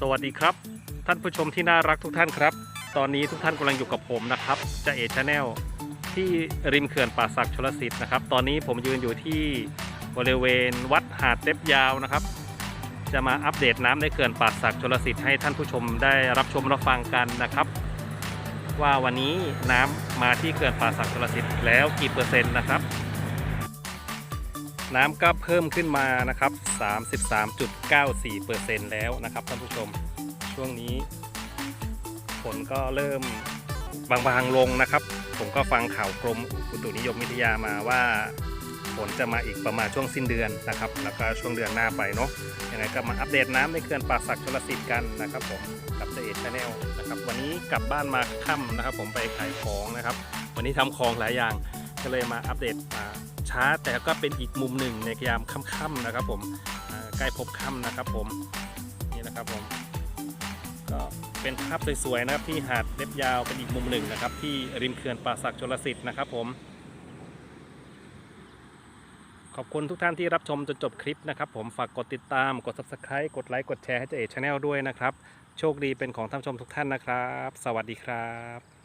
สวัสดีครับ ท่านผู้ชมที่น่ารักทุกท่านครับ ตอนนี้ทุกท่านกำลังอยู่กับผมนะครับจะเอชาแนลที่ริมเขื่อนป่าสักชลสิทธิ์นะครับ ตอนนี้ผมยืนอยู่ที่บริเวณวัดหาดเต็บยาวนะครับ จะมาอัปเดตน้ำในเขื่อนป่าสักชลสิทธิ์ให้ท่านผู้ชมได้รับชมรับฟังกันนะครับ ว่าวันนี้น้ำมาที่เขื่อนป่าสักชลสิทธิ์แล้วกี่เปอร์เซ็นต์นะครับ น้ำก็เพิ่มขึ้นมานะครับ 33.94%แล้วนะครับท่านผู้ชม ช่วงนี้ฝนก็เริ่มบางๆลงนะครับ ผมก็ฟังข่าวกรมอุตุนิยมวิทยามาว่าฝนจะมาอีกประมาณช่วงสิ้นเดือนนะครับ แล้วก็ช่วงเดือนหน้าไปเนาะยังไงก็มาอัปเดตน้ำในเขื่อนป่าสักชลสิทธิ์กันนะครับผมกับเจเอชแนลนะครับ วันนี้กลับบ้านมาค่ำนะครับ ผมไปขายของนะครับ วันนี้ทำของหลายอย่าง ก็เลยมาอัปเดตาช้าแต่ก็เป็นอีกมุมหนึ่งในยามค่ำๆนะครับ ผมใกล้พบค่ำนะครับผมนี่นะครับผมก็เป็นภาพสวยๆนะครับที่หาดเล็บยาวเป็นอีกมุมหนึ่งนะครับ ที่ริมเขื่อนป่าสักชลสิทธิ์นะครับ ผม ขอบคุณทุกท่านที่รับชมจนจบคลิปนะครับ ผมฝากกดติดตามกด subscribe กดไลค์กดแชร์ให้เจเอชแนลด้วยนะครับ โชคดีเป็นของท่านชมทุกท่านนะครับ สวัสดีครับ